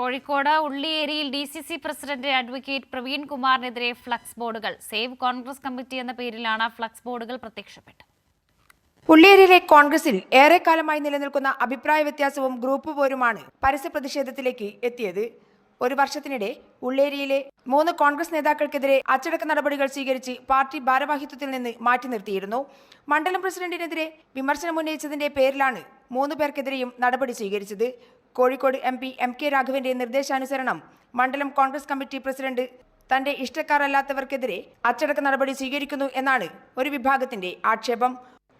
Kozhikode ഉള്ളിയേരിയിൽ D C C president advocate Praveen കുമാറിനെതിരെ flex ബോർഡുകൾ. Save Congress committee എന്ന പേരിലാണ് ഫ്ലക്സ് ബോർഡുകൾ പ്രത്യക്ഷപ്പെട്ടത്. ഉള്ളിയേരിയിലെ കോൺഗ്രസിൽ ഏറെക്കാലമായി നിലനിൽക്കുന്ന അഭിപ്രായ വ്യത്യാസവും ഗ്രൂപ്പ് പോരുമാണ് പരസ്യ പ്രതിഷേധത്തിലേക്ക് എത്തിയത്. ഒരു വർഷത്തിനിടെ ഉള്ളേരിയിലെ മൂന്ന് കോൺഗ്രസ് നേതാക്കൾക്കെതിരെ അച്ചടക്ക നടപടികൾ സ്വീകരിച്ച് പാർട്ടി ഭാരവാഹിത്വത്തിൽ നിന്ന് മാറ്റി നിർത്തിയിരുന്നു മണ്ഡലം പ്രസിഡന്റിനെതിരെ വിമർശനം ഉന്നയിച്ചതിന്റെ പേരിലാണ് മൂന്ന് പേർക്കെതിരെയും നടപടി സ്വീകരിച്ചത്. Kozhikode M P M K രാഘവന്റെ നിർദ്ദേശാനുസരണം മണ്ഡലം കോൺഗ്രസ് കമ്മിറ്റി പ്രസിഡന്റ് തന്റെ ഇഷ്ടക്കാരല്ലാത്തവർക്കെതിരെ അച്ചടക്ക നടപടി സ്വീകരിക്കുന്നു എന്നാണ് ഒരു വിഭാഗത്തിന്റെ ആക്ഷേപം.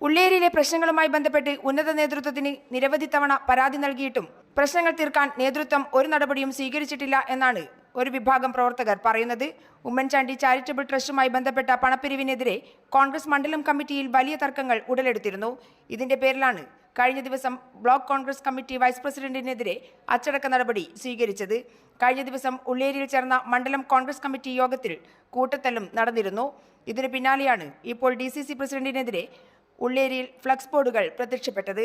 ഉള്ളേരിയിലെ പ്രശ്നങ്ങളുമായി ബന്ധപ്പെട്ട് ഉന്നത നേതൃത്വത്തിന് നിരവധി തവണ പരാതി നൽകിയിട്ടും പ്രശ്നങ്ങൾ തീർക്കാൻ നേതൃത്വം ഒരു നടപടിയും സ്വീകരിച്ചിട്ടില്ല എന്നാണ് ഒരു വിഭാഗം പ്രവർത്തകർ പറയുന്നത്. ഉമ്മൻചാണ്ടി ചാരിറ്റബിൾ ട്രസ്റ്റുമായി ബന്ധപ്പെട്ട പണപ്പിരിവിനെതിരെ കോൺഗ്രസ് മണ്ഡലം കമ്മിറ്റിയിൽ വലിയ തർക്കങ്ങൾ ഉടലെടുത്തിരുന്നു. ഇതിന്റെ പേരിലാണ് കഴിഞ്ഞ ദിവസം ബ്ലോക്ക് കോൺഗ്രസ് കമ്മിറ്റി വൈസ് പ്രസിഡന്റിനെതിരെ അച്ചടക്ക നടപടി സ്വീകരിച്ചത്. കഴിഞ്ഞ ദിവസം ഉള്ളേരിയിൽ ചേർന്ന മണ്ഡലം കോൺഗ്രസ് കമ്മിറ്റി യോഗത്തിൽ കൂട്ടത്തല്ലും നടന്നിരുന്നു. ഇതിന് പിന്നാലെയാണ് ഇപ്പോൾ ഡി സി സി പ്രസിഡന്റിനെതിരെ ഉള്ളേരിയിൽ ഫ്ലക്സ് ബോർഡുകൾ പ്രത്യക്ഷപ്പെട്ടത്.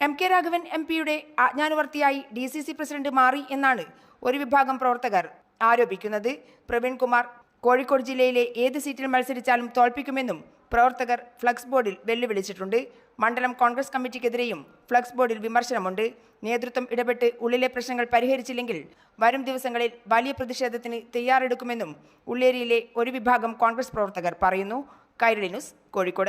എം കെ രാഘവൻ എം പിയുടെ ആജ്ഞാനുവർത്തിയായി ഡി സി സി പ്രസിഡന്റ് മാറി എന്നാണ് ഒരു വിഭാഗം പ്രവർത്തകർ ആരോപിക്കുന്നത്. പ്രവീൺകുമാർ കോഴിക്കോട് ജില്ലയിലെ ഏത് സീറ്റിൽ മത്സരിച്ചാലും തോൽപ്പിക്കുമെന്നും പ്രവർത്തകർ ഫ്ലക്സ് ബോർഡിൽ വെല്ലുവിളിച്ചിട്ടുണ്ട്. മണ്ഡലം കോൺഗ്രസ് കമ്മിറ്റിക്കെതിരെയും ഫ്ലക്സ് ബോർഡിൽ വിമർശനമുണ്ട്. നേതൃത്വം ഇടപെട്ട് ഉള്ളിലെ പ്രശ്നങ്ങൾ പരിഹരിച്ചില്ലെങ്കിൽ വരും ദിവസങ്ങളിൽ വലിയ പ്രതിഷേധത്തിന് തയ്യാറെടുക്കുമെന്നും ഉള്ളേരിയിലെ ഒരു വിഭാഗം കോൺഗ്രസ് പ്രവർത്തകർ പറയുന്നു. കൈരളി ന്യൂസ് കോഴിക്കോട്.